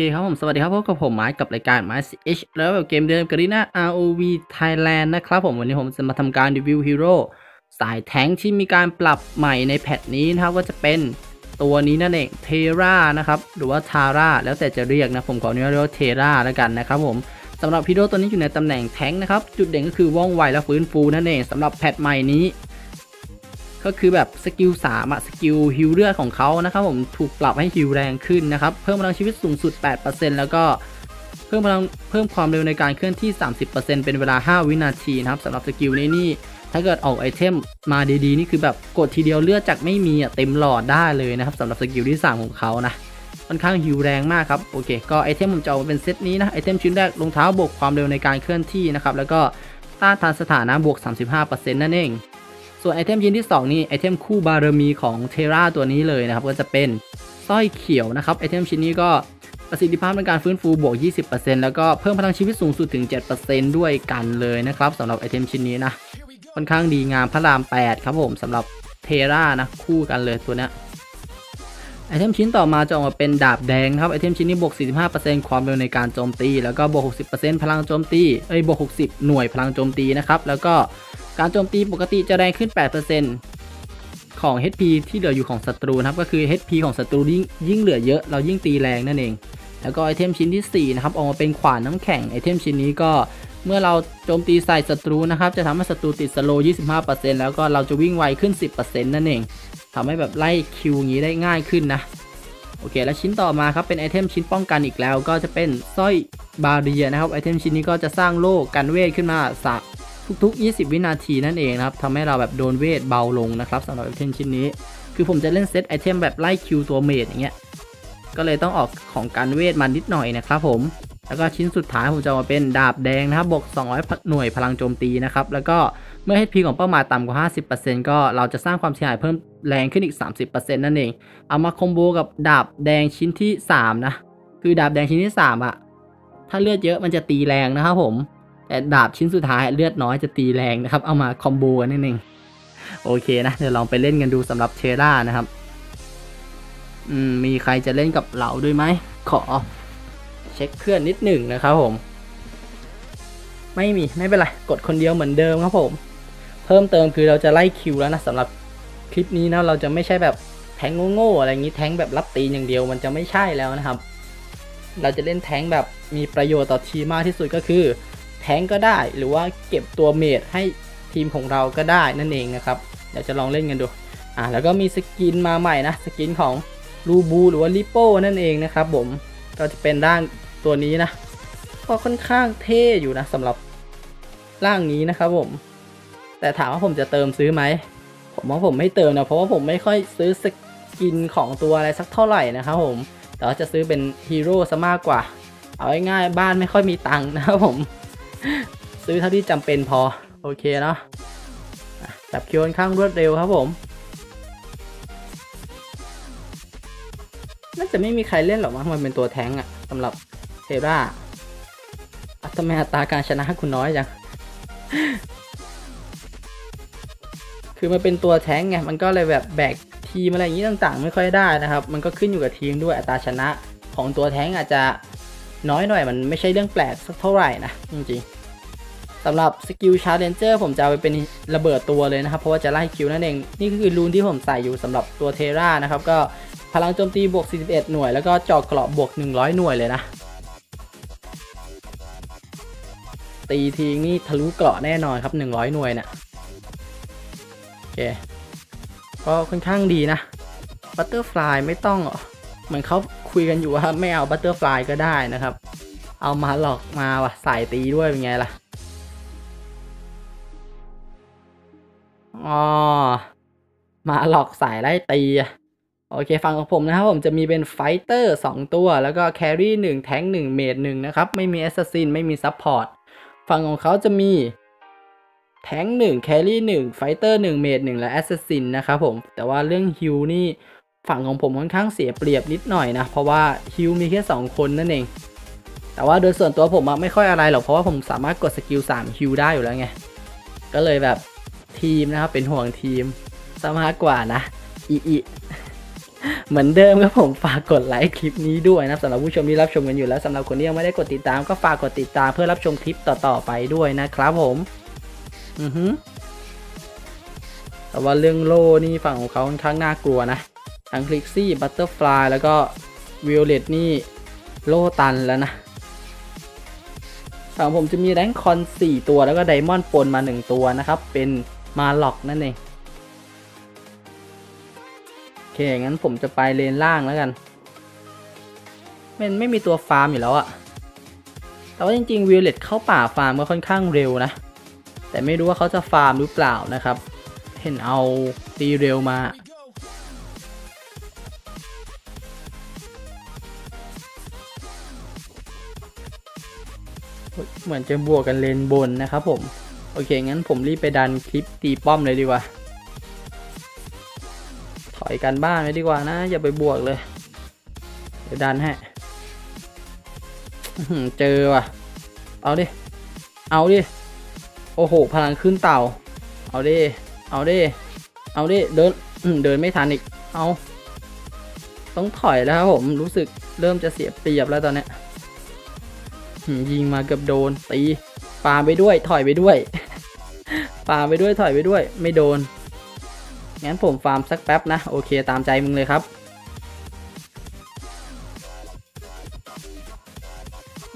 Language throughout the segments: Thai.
เคครับผมสวัสดีครับพบกับผมไม้กับรายการไม้ CH แล้วแบบเกมเดิมกรีน่า ROV Thailand นะครับผมวันนี้ผมจะมาทำการรีวิวฮีโร่สายแทงค์ที่มีการปรับใหม่ในแพทนี้นะครับก็จะเป็นตัวนี้นั่นเองเทรานะครับหรือว่าทาร่าแล้วแต่จะเรียกนะผมขออนุญาตเรียกว่าเทราแล้วกันนะครับผมสำหรับฮีโร่ตัวนี้อยู่ในตำแหน่งแทงค์นะครับจุดเด่นก็คือว่องไวและฟื้นฟูนั่นเองสำหรับแพทใหม่นี้ ก็คือแบบสกิล3อะสกิลฮิวเลือดของเขานะครับผมถูกปรับให้ฮิวแรงขึ้นนะครับ เพิ่มพลังชีวิตสูงสุด 8%แล้วก็เพิ่มพลังเพิ่มความเร็วในการเคลื่อนที่ 30%เป็นเวลา 5 วินาทีนะครับสำหรับสกิลนี้นี่ถ้าเกิดออกไอเทมมาดีๆ นี่คือแบบกดทีเดียวเลือดจากไม่มีอะเต็มหลอดได้เลยนะครับสำหรับสกิลที่ 3 ของเขานะค่อนข้างฮิวแรงมากครับโอเค ก็ไอเทมผมจะเอามาเป็นเซตนี้นะไอเทมชิ้นแรกรองเท้าบวกความเร็วในการเคลื่อนที่นะครับแล้วก็ต้านทานสถานะบวก 35%นั่นเอง ส่วนไอเทมชิ้นที่ 2 นี่ไอเทมคู่บารมีของเทราตัวนี้เลยนะครับ ก็จะเป็นสร้อยเขียวนะครับไอเทมชิ้นนี้ก็ประสิทธิภาพในการฟื้นฟูบวก 20%แล้วก็เพิ่มพลังชีวิตสูงสุดถึง 7%ด้วยกันเลยนะครับสำหรับไอเทมชิ้นนี้นะค่อนข้างดีงามพระราม 8 ครับผมสำหรับเทรานะคู่กันเลยตัวนี้ไอเทมชิ้นต่อมาจะออกมาเป็นดาบแดงครับไอเทมชิ้นนี้บวก 45%ความเร็วในการโจมตี แล้วก็บวก 60%พลังโจมตีเอ้ยบวก 60 หน่วยพลังโจมตีนะครับแล้วก็ การโจมตีปกติจะแรงขึ้น 8%ของ HP ที่เหลืออยู่ของศัตรูนะครับ ก็คือ HP ของศัตรูยิ่งยิ่งเหลือเยอะเรายิ่งตีแรงนั่นเอง แล้วก็ไอเทมชิ้นที่ 4 นะครับ ออกมาเป็นขวานน้ำแข็งไอเทมชิ้นนี้ก็เมื่อเราโจมตีใส่ศัตรูนะครับ จะทำให้ศัตรูติดสโลว์25%แล้วก็เราจะวิ่งไวขึ้น 10%นั่นเองทำให้แบบไล่คิวอย่างนี้ได้ง่ายขึ้นนะโอเค แล้วชิ้นต่อมาครับเป็นไอเทมชิ้นป้องกันอีกแล้ว ก็จะเป็นสร้อยบาเรียนะครับไอเทมชิ้นนี้ก็จะสร้างโล่กันเวทขึ้นมา ทุก ๆ 20 วินาทีนั่นเองนะครับทำให้เราแบบโดนเวทเบาลงนะครับสำหรับไอเทมชิ้นนี้ คือผมจะเล่นเซตไอเทมแบบไล่คิวตัวเมดอย่างเงี้ยก็เลยต้องออกของการเวทมานิดหน่อยนะครับผมแล้วก็ชิ้นสุดท้ายผมจะมาเป็นดาบแดงนะครับบวก 200 หน่วยพลังโจมตีนะครับ แล้วก็เมื่อ HP ของเป้าหมายต่ำกว่า 50%ก็เราจะสร้างความเสียหายเพิ่มแรงขึ้นอีก 30%นั่นเอง เอามาคอมโบกับดาบแดงชิ้นที่ 3 นะ คือดาบแดงชิ้นที่ 3อะถ้าเลือดเยอะมันจะตีแรงนะครับผม แต่ดาบชิ้นสุดท้ายเลือดน้อยจะตีแรงนะครับ เอามาคอมโบกันนั่นเองโอเคนะเดี๋ยวลองไปเล่นกันดูสำหรับเทรานะครับ อืมมีใครจะเล่นกับเราด้วยไหมขอ เช็คเพื่อนนิดหนึ่งนะครับผม ไม่มีไม่เป็นไรกดคนเดียวเหมือนเดิมครับผม เพิ่มเติมคือเราจะไล่คิวแล้วนะสำหรับคลิปนี้นะเราจะไม่ใช่แบบแทงโง่ๆอะไรอย่างนี้แทงแบบรับตีอย่างเดียวมันจะไม่ใช่แล้วนะครับ เราจะเล่นแทงแบบมีประโยชน์ต่อทีมมากที่สุดก็คือ แทงก็ได้ หรือว่าเก็บตัวเมดให้ทีมของเราก็ได้นั่นเองนะครับ เดี๋ยวจะลองเล่นกันดู อ่าแล้วก็มีสกินมาใหม่นะ สกินของรูบูหรือว่าลิโป้นั่นเองนะครับผม ก็จะเป็นร่างตัวนี้นะ ก็ค่อนข้างเท่อยู่นะสำหรับร่างนี้นะครับผม แต่ถามว่าผมจะเติมซื้อไหม ผมว่าผมไม่เติมนะ เพราะว่าผมไม่ค่อยซื้อสกินของตัวอะไรสักเท่าไหร่นะครับผม แต่ว่าจะซื้อเป็นฮีโร่ซะมากกว่า เอาง่ายๆบ้านไม่ค่อยมีตังค์นะครับผม ซื้อเท่าที่จำเป็นพอ โอเคเนาะจับคิวค่อนข้างรวดเร็วครับผมน่าจะไม่มีใครเล่นหรอกมั้งมันเป็นตัวแท้งอะสำหรับเทราทำไมอัตราการชนะคุณน้อยจัง คือมันเป็นตัวแท้งไง มันก็เลยแบบแบกทีมอะไรอย่างนี้ต่างๆ ไม่ค่อยได้นะครับ มันก็ขึ้นอยู่กับทีมด้วยอัตราชนะของตัวแท้งอาจจะ น้อยหน่อยมันไม่ใช่เรื่องแปลกสักเท่าไหร่นะจริงๆสำหรับสกิลชาร์เลนเจอร์ผมจะเอาไปเป็นระเบิดตัวเลยนะครับ เพราะว่าจะไล่คิวนั่นเอง นี่คือรูนที่ผมใส่อยู่สำหรับตัวเทรานะครับก็พลังโจมตีบวก 41 หน่วย แล้วก็เจาะเกราะบวก 100 หน่วยเลยนะตีทีนี่ทะลุเกราะแน่นอนครับ 100 หน่วยเนะี่ยโอเค ก็ค่อนข้างดีนะบัตเตอร์ฟลายไม่ต้องหรอเหมือนเขา คุยกันอยู่ว่าไม่เอาบัตเตอร์ฟลายก็ได้นะครับ เอามาหลอกมาว่ะใส่ตีด้วยเป็นไงล่ะอ๋อมาหลอกสายไล่ตีโอเคฟังของผมนะครับผมจะมีเป็นไฟเตอร์2ตัว แล้วก็แครี่1แทงค์1เมด1นะครับ ไม่มีแอสซัสซินไม่มีซับพอร์ตฝั่งของเขาจะมีแทงค์1แครี่1ไฟเตอร์1เมด1และแอสซัสซินนะครับผมแต่ว่าเรื่องฮิวนี่ ฝั่งของผมค่อนข้างเสียเปรียบนิดหน่อยนะ เพราะว่าฮิวมีแค่ 2 คนนั่นเอง แต่ว่าโดยส่วนตัวผมไม่ค่อยอะไรหรอกเพราะว่าผมสามารถกดสกิล3ฮิวได้อยู่แล้วไง ก็เลยแบบทีมนะครับเป็นห่วงทีมสมากกว่านะอีอีเหมือนเดิมครับผมฝากกดไลค์คลิปนี้ด้วยนะสำหรับผู้ชมที่รับชมกันอยู่แล้วสำหรับคนที่ยังไม่ได้กดติดตามก็ฝากกดติดตามเพื่อรับชมคลิปต่อๆไปด้วยนะครับผม อือฮึแต่ว่าเรื่องโล่นี่ฝั่งของเขาค่อนข้างน่ากลัวนะ ทั้งคลิกซี่บัตเตอร์ฟลายแล้วก็วิโอเลตนี่โลตันแล้วนะฝั่งผมจะมีแรงค์คอน 4 ตัวแล้วก็ไดมอนด์ปนมา 1 ตัวนะครับ เป็นมาล็อกนั่นเองโอเค งั้นผมจะไปเลนล่างแล้วกัน มันไม่มีตัวฟาร์มอยู่แล้วอะแต่ว่าจริงๆวิ o เลตเข้าป่าฟาร์มก็ค่อนข้างเร็วนะ แต่ไม่รู้ว่าเขาจะฟาร์มหรือเปล่านะครับ เห็นเอาตีเร็วมา เหมือนจะบวกกันเลนบนนะครับผม โอเค งั้นผมรีบไปดันคลิปตีป้อมเลยดีกว่า ถอยกันบ้านเลยดีกว่านะ อย่าไปบวกเลย เดี๋ยวดันให้อื้อหือเจอว่ะ เอาดิ เอาดิ โอ้โห พลังขึ้นเต่า เอาดิ เอาดิ เอาดิ เดินเดินไม่ทันอีก เอา ต้องถอยแล้วครับผม รู้สึกเริ่มจะเสียเปรียบแล้วตอนเนี้ย ยิงมาเกือบโดนตีปาไปด้วยถอยไปด้วยปาไปด้วยถอยไปด้วย ไม่โดน งั้นผมฟาร์มสักแป๊บนะ โอเคตามใจมึงเลยครับ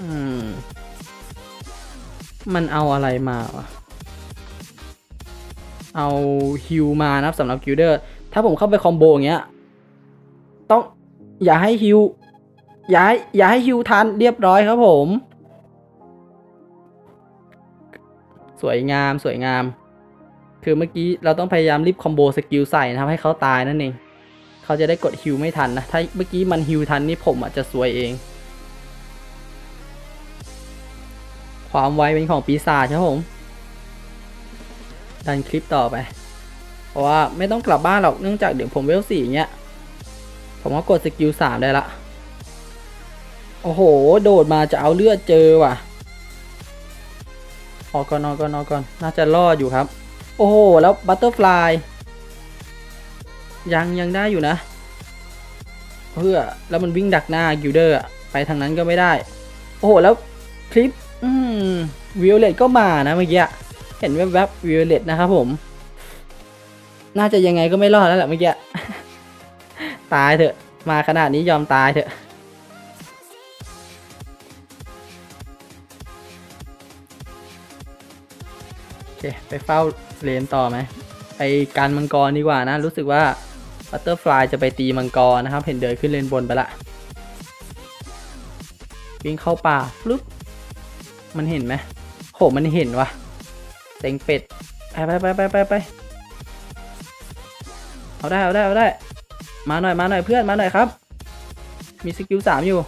อืมมันเอาอะไรมาวะเอาฮิวมานะสำหรับกิลเดอร์ ถ้าผมเข้าไปคอมโบอย่างเงี้ย ต้องอย่าให้ฮิวอย่าให้อย่าให้ฮิวทันเรียบร้อยครับผม สวยงามสวยงาม คือเมื่อกี้เราต้องพยายามรีบคอมโบสกิลใส่นะครับให้เขาตายนั่นเองเขาจะได้กดฮิวไม่ทันนะ ถ้าเมื่อกี้มันฮิวทันนี่ผมอาจจะซวยเอง ความไวเป็นของปีศาจครับผม ดันคลิปต่อไป เพราะว่าไม่ต้องกลับบ้านหรอกเนื่องจากเดี๋ยวผมเวลสี่เงี้ย ผมก็กดสกิลสามได้ละ โอ้โห โดดมาจะเอาเลือดเจอว่ะ ออกก่อนออกก่อนออกก่อนน่าจะรอดอยู่ครับ โอ้โห แล้วบัตเตอร์ฟลายยังยังได้อยู่นะ เพื่อแล้วมันวิ่งดักหน้ากิลเดอร์ไปทางนั้นก็ไม่ได้ โอ้โห แล้วคลิปอืมวิโอเลตก็มานะเมื่อกี้เห็นแวบๆวิโอเลตนะครับผม น่าจะยังไงก็ไม่รอดแล้วแหละเมื่อกี้ตายเถอะ มาขนาดนี้ยอมตายเถอะ ค ไปเฝ้าเลนต่อไหมไปการมังกรดีกว่านะ รู้สึกว่าบัตเตอร์ฟลายจะไปตีมังกรนะครับ เห็นเดินขึ้นเลนบนไปละวิ่งเข้าป่าปุ๊บมันเห็นไหมโหมันเห็นวะเต็งเป็ด ไปไปไปไปไปไปเอาได้เอาได้เอาได้ มาหน่อยมาหน่อยเพื่อนมาหน่อยครับ มีสกิลสามอยู่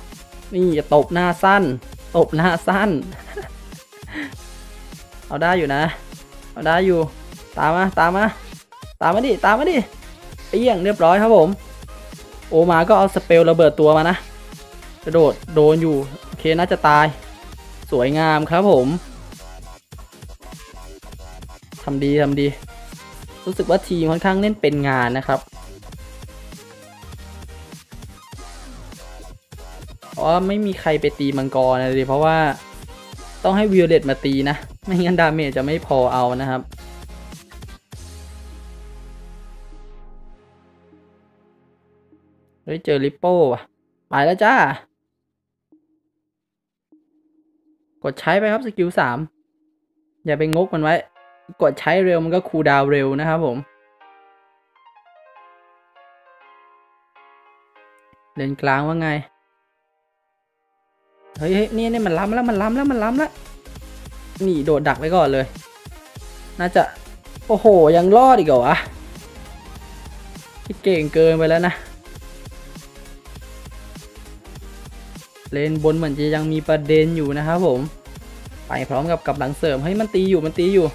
นี่อย่าตบหน้าสั้น ตบหน้าสั้น เอาได้อยู่นะ เอาได้อยู่ ตามมา ตามมา ตามมาดิ ตามมาดิเอี้ยงเรียบร้อยครับผม โอมาก็เอาสเปลระเบิดตัวมานะ กระโดดโดนอยู่ โอเคน่าจะตาย สวยงามครับผมทำดีทำดี รู้สึกว่าทีมค่อนข้างเล่นเป็นงานนะครับเพราะไม่มีใครไปตีมังกรเลยเพราะว่าต้องให้วิโอเลตมาตีนะ ไม่งั้นดาเมจจะไม่พอเอานะครับ เฮ้ย เจอริปโป้ว่ะ ไปแล้วจ้า กดใช้ไปครับสกิลสามอย่าไปงกมันไว้ กดใช้เร็วมันก็คูดาวเร็วนะครับผม เลนกลางว่าไง เฮ้ยเฮ้ยนี่นี่มันล้ำแล้วมันล้ำแล้วมันล้ำแล้ว นี่โดดดักไว้ก่อนเลย น่าจะ โอ้โห ยังรอดอีกเหรอวะที่เก่งเกินไปแล้วนะ เลนบนเหมือนจะยังมีประเด็นอยู่นะครับผม ไปพร้อมกับกับหลังเสริมเฮ้ยมันตีอยู่มันตีอยู่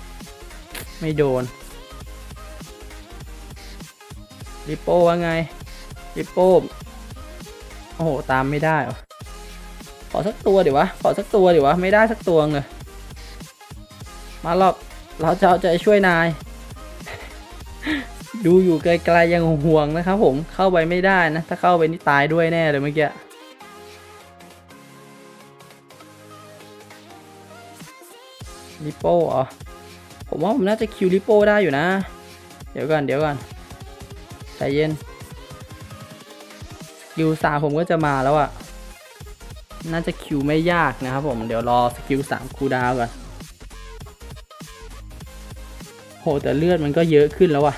ไม่โดนริปโป้ว่าไงริปโป้โอ้โห ตามไม่ได้ขอสักตัวเดี๋ยววะ ขอสักตัวเดี๋ยววะ ไม่ได้สักตัวเลย มาหรอกเราจะเอาใจช่วยนาย ดูอยู่ไกลๆยังห่วงนะครับผมเข้าไปไม่ได้นะ ถ้าเข้าไปนี่ตายด้วยแน่เลยเมื่อกี้ลิโป้เหรอผมว่าผมน่าจะคิวลิโป้ได้อยู่นะ เดี๋ยวก่อนเดี๋ยวก่อนใจเย็นสกิลสามผมก็จะมาแล้วอะน่าจะคิวไม่ยากนะครับผม เดี๋ยวรอสกิลสามคูดาวก่อน โหแต่เลือดมันก็เยอะขึ้นแล้วอะ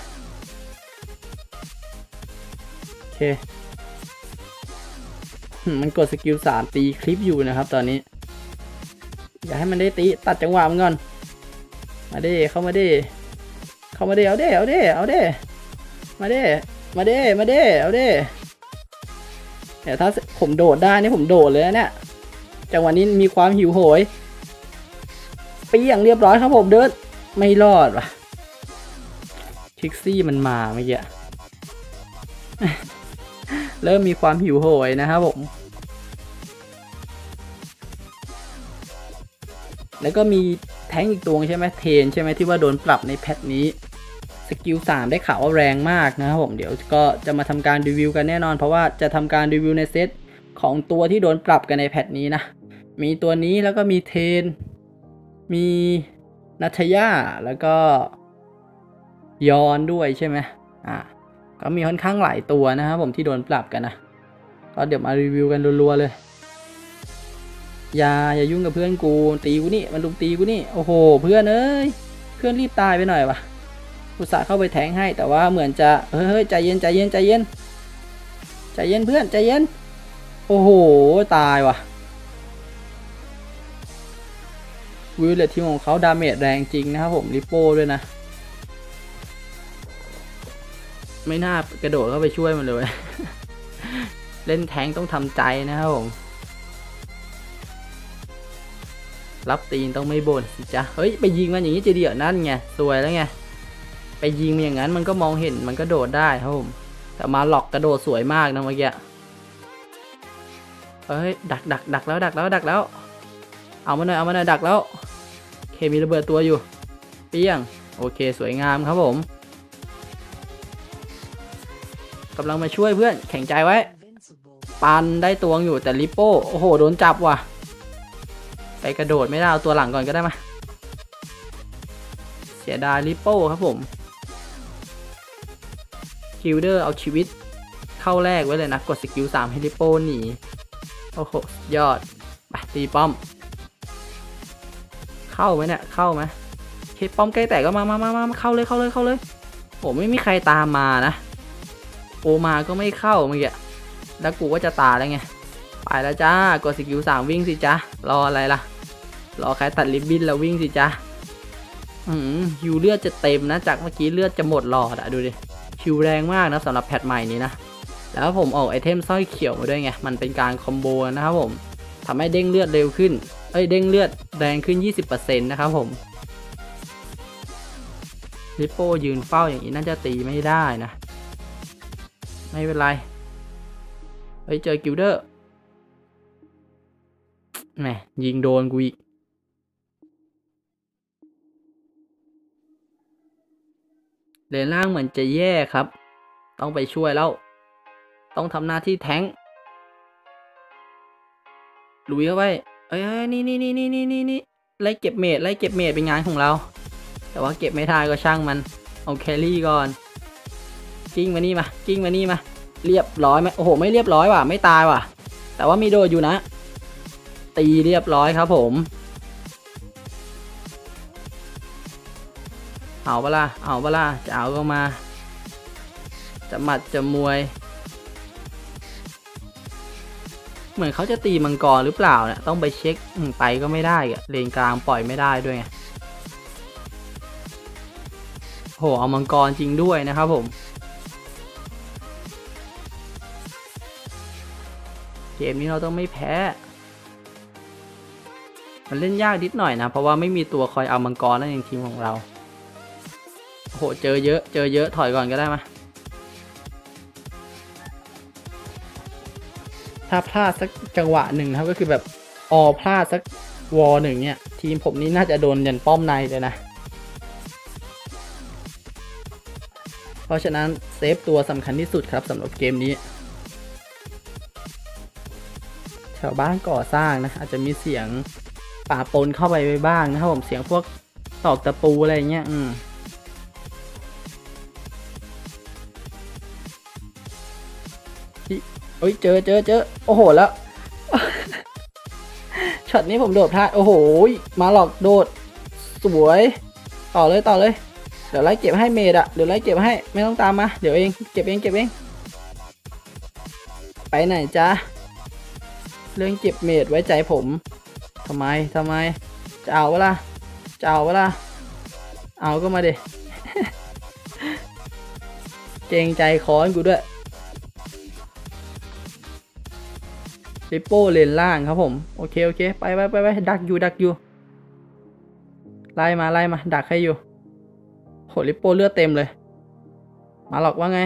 โอเค มันกดสกิลสามตีคลิปอยู่นะครับตอนนี้ อย่าให้มันได้ตีตัดจังหวะมันก่อน มาเด้เข้ามาเด้เข้ามาเด้เอาเด้เอาเด้เอาเด้มาเด้มาเด้มาเด้เอาเด้เดี๋ยวถ้าผมโดดได้นี่ผมโดดเลยนะเนี่ยจังหวะนี้มีความหิวโหยปีอย่างเรียบร้อยครับผมเดินไม่รอดว่ะ คิกซี่มันมาเมื่อกี้เริ่มมีความหิวโหยนะครับผม แล้วก็มีแท้งอีกตัวใช่ไหมเทนใช่ไหมที่ว่าโดนปรับในแพทนี้ สกิล 3 ได้ข่าวว่าแรงมากนะครับผม เดี๋ยวก็จะมาทำการรีวิวกันแน่นอน เพราะว่าจะทำการรีวิวในเซตของตัวที่โดนปรับกันในแพทนี้นะ มีตัวนี้แล้วก็มีเทน มีนัทยาแล้วก็ ย้อนด้วยใช่ไหมอ่าก็มีค่อนข้างหลายตัวนะครับผมที่โดนปรับกันนะ ก็เดี๋ยวมารีวิวกันรัวๆเลย อย่าอย่ายุ่งกับเพื่อนกูตีกูนี่มันลุมตีกูนี่โอ้โห เพื่อนเอ้ยเพื่อนรีบตายไปหน่อยวะอุตส่าห์เข้าไปแทงให้แต่ว่าเหมือนจะเฮ้ยใจเย็นใจเย็นใจเย็นใจเย็นเพื่อนใจเย็น โอ้โหตายว่ะวิวเลตทีมของเขาดาเมจแรงจริงนะครับผมริโป้ด้วยนะ ไม่น่ากระโดดเข้าไปช่วยมันเลย เล่นแทงต้องทำใจนะครับผม รับตีนต้องไม่บ่นสิจ๊ะเฮ้ยไปยิงมันอย่างนี้จะเดียวนั่นไงสวยแล้วไง ไปยิงมันอย่างนั้นมันก็มองเห็นมันก็โดดได้ครับผม แต่มาหลอกกระโดดสวยมากนะเมื่อกี้ เฮ้ยดักดักดักแล้วดักแล้วดักแล้ว เอามาหน่อยเอามาหน่อยดักแล้ว เคมีระเบิดตัวอยู่ เปี้ยง โอเคสวยงามครับผมำลังมาช่วยเพื่อนแข็งใจไว้ ปันได้ตวงอยู่แต่ลิปโป้โอ้โหโดนจับว่ะ ไปกระโดดไม่ได้เอาตัวหลังก่อนก็ได้มาเสียดายลิปโป้ครับผมคิลเดอร์เอาชีวิตเข้าแรกไว้เลยนะ กดสกิลสามให้ลิปโป้หนีโอ้โหยอดไปตีป้อม เข้าไหมเนี่ยเข้าไหมเคป้อมใกล้แตกก็มามามามาเข้าเลยเข้าเลยเข้าเลยโอ้ไม่มีใครตามมานะ โอมาก็ไม่เข้าเมื่อกี้แล้วกูก็จะตายแล้วไง ไปแล้วจ้ากดสกิลสามวิ่งสิจ้ารออะไรล่ะ รอใครตัดริบบิ้นแล้ววิ่งสิจ้าอืมฮิวเลือดจะเต็มนะ จากเมื่อกี้เลือดจะหมดหลอดอะดูดิฮิวแรงมากนะสำหรับแพทใหม่นี้นะ แล้วผมออกไอเทมสร้อยเขียวมาด้วยไง มันเป็นการคอมโบนะครับผมทำให้เด้งเลือดเร็วขึ้น เอ้ยเด้งเลือดแรงขึ้น 20%นะครับผมลิปโป้ยืนเฝ้าอย่างนี้น่าจะตีไม่ได้นะ ไม่เป็นไรเฮ้ยเจอกิลเดอร์แหมยิงโดนกูอีก เลนล่างเหมือนจะแย่ครับ ต้องไปช่วยแล้ว ต้องทำหน้าที่แท้งลุยเข้าไปเอ้ยเอ้ยนี่นี่นี่นี่นี่นี่นี่ไล่เก็บเมดไล่เก็บเมดเป็นงานของเรา แต่ว่าเก็บไม่ได้ก็ช่างมัน เอาแครี่ก่อน กิ้งมานี่มา กิ้งมานี่มา เรียบร้อยไหมโอ้โห ไม่เรียบร้อยว่ะ ไม่ตายว่ะ แต่ว่ามีโดดอยู่นะ ตีเรียบร้อยครับผมเอาเปะล่าเอาเปะล่าจะเอาก็มา จะหมัดจะมวย เหมือนเขาจะตีมังกรหรือเปล่าเนี่ย ต้องไปเช็คไปก็ไม่ได้อะเลนกลางปล่อยไม่ได้ด้วยไงโหเอามังกรจริงด้วยนะครับผม มนี้เราต้องไม่แพ้ มันเล่นยากนิดหน่อยนะ เพราะว่าไม่มีตัวคอยเอามังกรนั่นเองทีมของเราโหเจอเยอะ เจอเยอะถอยก่อนก็ได้มาถ้าพลาดสักจังหวะหนึ่งครับก็คือแบบออพลาดสักวอหนึ่งเนี่ย ทีมผมนี่น่าจะโดนยันป้อมในเลยนะ เพราะฉะนั้นเซฟตัวสำคัญที่สุดครับสำหรับเกมนี้ วบ้านก่อสร้างนะอาจจะมีเสียงป่าปนเข้าไปไปบ้างนะครับผมเสียงพวกตอกตะปูอะไรเงี้ยอืมเอ้ยเจอเจอเจอโอ้โหแล้วช็อตนี้ผมโดดพลาดโอ้โหมาหลอกโดดสวยต่อเลยต่อเลยเดี๋ยวไล่เก็บให้เมดอะเดี๋ยวไล่เก็บให้ไม่ต้องตามมาเดี๋ยวเองเก็บเองเก็บเองไปไหนจ๊ะ เรื่องเก็บเมดไว้ใจผมทำไมทำไม จะเอาเวล่ะจะเอาเวล่ะเอาก็มาเดเกรงใจคอนกูด้วยลิปโป้เลนล่างครับผม โอเค โอเค ไปไปไปไปดักอยู่ดักอยู่ ไล่มาไล่มา ดักให้อยู่โหลิปโป้เลือดเต็มเลย มาหรอกว่าไง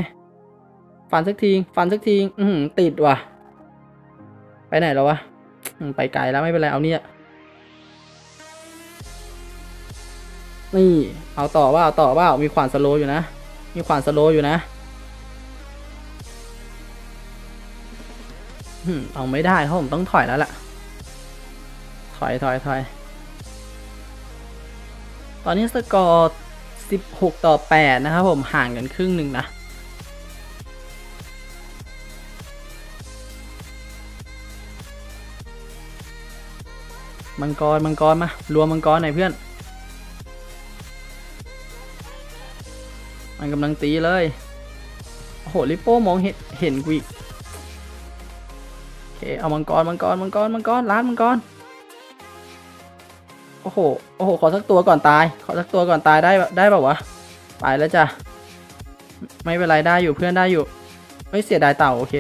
ฟันสักที ฟันสักที อืติดว่ะ ไปไหนแล้ววะไปไกลแล้วไม่เป็นไรเอาเนี่ยนี่เอาต่อว่าเอาต่อว่ามีขวานสโลว์อยู่นะ มีขวานสโลว์อยู่นะอืมเอาไม่ได้เพราะผมต้องถอยแล้วล่ะ ถอยถอยถอยตอนนี้สกอร์ 16 ต่อ 8 นะครับผมห่างกันครึ่งหนึ่งนะ มังกร มังกรมารวมมังกรหน่อยเพื่อน มันกำลังตีเลย โอ้โห ลิปโป้มองเห็นเห็นกูอีกโอเค เอามังกร มังกร มังกร มังกรร้านมังกร โอ้โห โอ้โห ขอสักตัวก่อนตาย ขอสักตัวก่อนตายได้ ได้แบบวะไปแล้วจ้ะ ไม่เป็นไรได้อยู่เพื่อนได้อยู่ ไม่เสียดายเต่าโอเค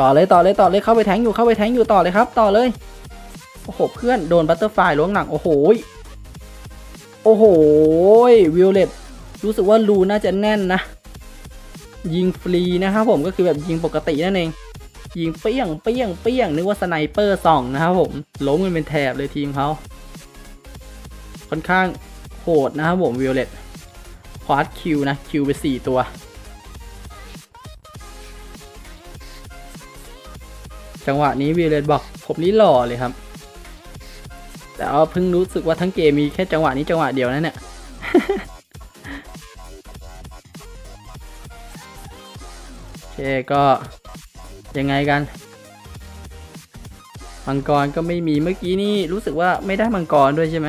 ต่อเลยต่อเลยต่อเลยเข้าไปแทงอยู่เข้าไปแทงอยู่ต่อเลยครับ ต่อเลย โอ้โหเพื่อนโดนบัตเตอร์ไฟล้วงหนังโอ้โหโอ้โหวิโอเลตรู้สึกว่ารูน่าจะแน่นนะ ยิงฟรีนะครับผมก็คือแบบยิงปกตินั่นเอง ยิงเปี้ยงเปี้ยงเปี้ยงนึกว่าสไนเปอร์ส่องนะครับผมล้มกันเป็นแถบเลยทีมเขาค่อนข้างโหดนะครับผมวิโอเลตควาดคิวนะคิวไปสี่ตัว จังหวะนี้วีเลนบอกผมนี่หล่อเลยครับ แต่ว่าเพิ่งรู้สึกว่าทั้งเกมมีแค่จังหวะนี้จังหวะเดียวนั่นเนี่ยโอเคก็ยังไงกัน มังกรก็ไม่มีเมื่อกี้นี่รู้สึกว่าไม่ได้มังกรด้วยใช่ไหม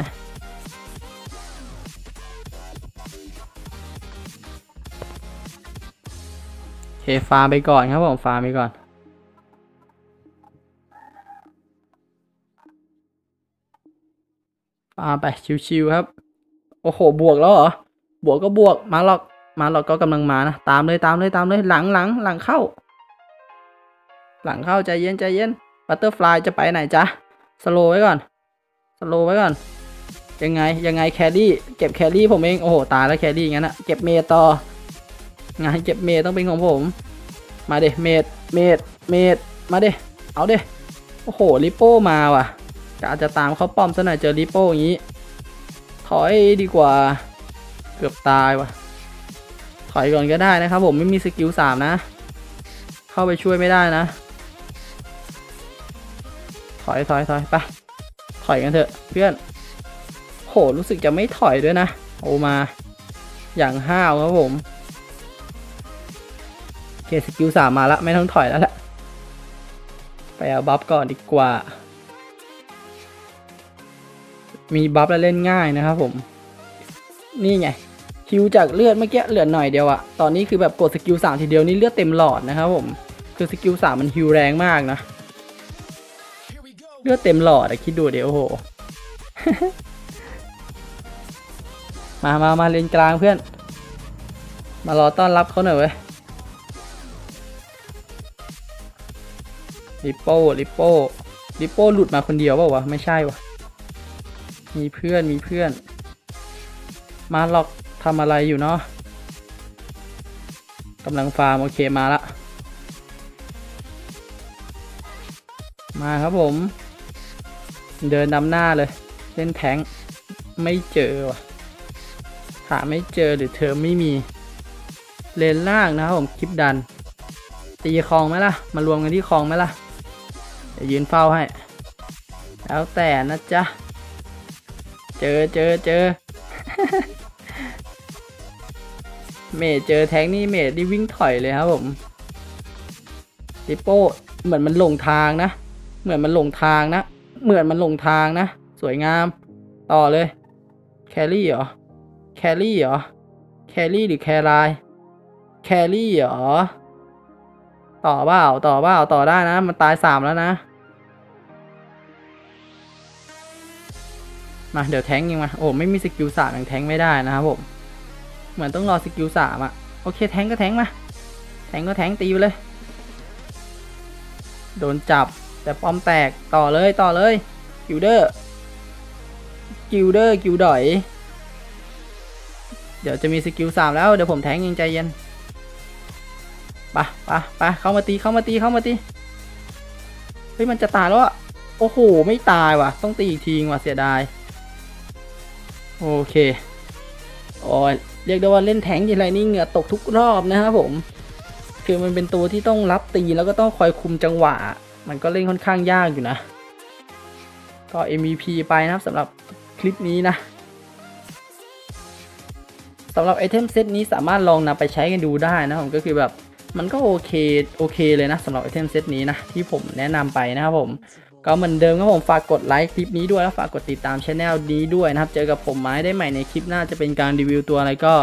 เคฟาร์มไปก่อนครับผมฟาร์มไปก่อน อ่าไปชิวๆครับ โอ้โหบวกแล้วเหรอ บวกก็บวกมาหรอกมาหรอกก็กำลังมานะตามเลยตามเลยตามเลยหลังหลังหลังเข้า หลังเข้าใจเย็นใจเย็นบัตเตอร์ฟลายจะไปไหนจ๊ะสโลไว้ก่อนสโลไว้ก่อน ยังไงยังไงแครี่เก็บแครี่ผมเองโอ้โหตายแล้วแครี่งั้นอะเก็บเมต่องานเก็บเมต้องเป็นของผม มาเดเมดเมดเมดมาเดเอาเดโอ้โหลิโป้มาว่ะ กะจะตามเขาป้อมซะหน่อยเจอริโป้อย่างนี้ ถอยดีกว่า เกือบตายว่ะ ถอยก่อนก็ได้นะครับผมไม่มีสกิลสามนะ เข้าไปช่วยไม่ได้นะ ถอยถอยถอยไปถอยกันเถอะเพื่อน โหรู้สึกจะไม่ถอยด้วยนะ โอมา อย่างห้าวครับผมเคสกิลสามมาละไม่ต้องถอยแล้วแหละไปเอาบัฟก่อนดีกว่า มีบัฟแล้วเล่นง่ายนะครับผม นี่ไงคิวจากเลือดเมื่อกี้เหลือหน่อยเดียวอะตอนนี้คือแบบกดสกิลสามทีเดียวนี่เลือดเต็มหลอดนะครับผม คือสกิลสามมันฮิวแรงมากนะ เลือดเต็มหลอดอะคิดดูเดี๋ยวโอ้โห มามามาเลนกลางเพื่อน มารอต้อนรับเขาหน่อยเว้ยลิปโป้ลิปโป้ลิปโป้หลุดมาคนเดียวเปล่าวะ ไม่ใช่วะ มีเพื่อนมีเพื่อน มาหลอกทำอะไรอยู่เนาะกำลังฟาร์ม โอเคมาละ มาครับผม เดินนำหน้าเลย เล่นแทงไม่เจอว่ะหาไม่เจอหรือเธอไม่มี เลนล่างนะครับผมคลิปดัน ตีคลองไหมล่ะ มารวมกันที่คลองไหมล่ะเดี๋ยวยืนเฝ้าให้ แล้วแต่นะจ๊ะ เจอเจอเจอเมดเจอแทงนี่เมดนี่วิ่งถอยเลยครับผมลิโป้เหมือนมันหลงทางนะ เหมือนมันหลงทางนะ เหมือนมันหลงทางนะ สวยงาม ต่อเลย แครี่เหรอ แครี่เหรอ แครี่หรือแคราย แครี่เหรอ ต่อเปล่าต่อเปล่าต่อได้นะ มันตายสามแล้วนะ มาเดี๋ยวแทงยิงมาโอ้ไม่มีสกิลสามยังแทงไม่ได้นะครับผมเหมือนต้องรอสกิลสามอะโอเคแทงก็แทงมา แทงก็แทงตีไปเลย โดนจับแต่ป้อมแตกต่อเลยต่อเลยกิลเดอร์กิลเดอร์กิลดอย เดี๋ยวจะมีสกิลสามแล้วเดี๋ยวผมแทงยิงใจเย็นไปะปะปะเข้ามาตีเข้ามาตีเข้ามาตีเฮ้ยมันจะตายแล้วอะโอ้โห ไม่ตายว่ะ ต้องตีอีกทีว่ะ เสียดาย โอเคอ้ยเรียกได้ว่าเล่นแทงทีไรนี่เหงื่อตกทุกรอบนะครับผม คือมันเป็นตัวที่ต้องรับตีแล้วก็ต้องคอยคุมจังหวะ มันก็เล่นค่อนข้างยากอยู่นะ ก็ MVP ไปนะครับสำหรับคลิปนี้นะสำหรับไอเทมเซตนี้สามารถลองนำไปใช้กันดูได้นะผมก็คือแบบมันก็โอเคโอเคเลยนะสำหรับไอเทมเซตนี้นะที่ผมแนะนำไปนะครับผม ก็เหมือนเดิมครับผมฝากกดไลค์คลิปนี้ด้วยแล้วฝากกดติดตามช anel นี้ด้วยนะครับ เจอกับผมไม้ได้ใหม่ในคลิปหน้าจะเป็นการรีวิวตัวอะไรก็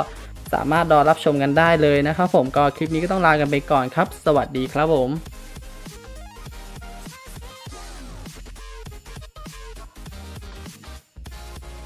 สามารถรอรับชมกันได้เลยนะครับผมก็คลิปนี้ก็ต้องลากันไปก่อนครับ สวัสดีครับผม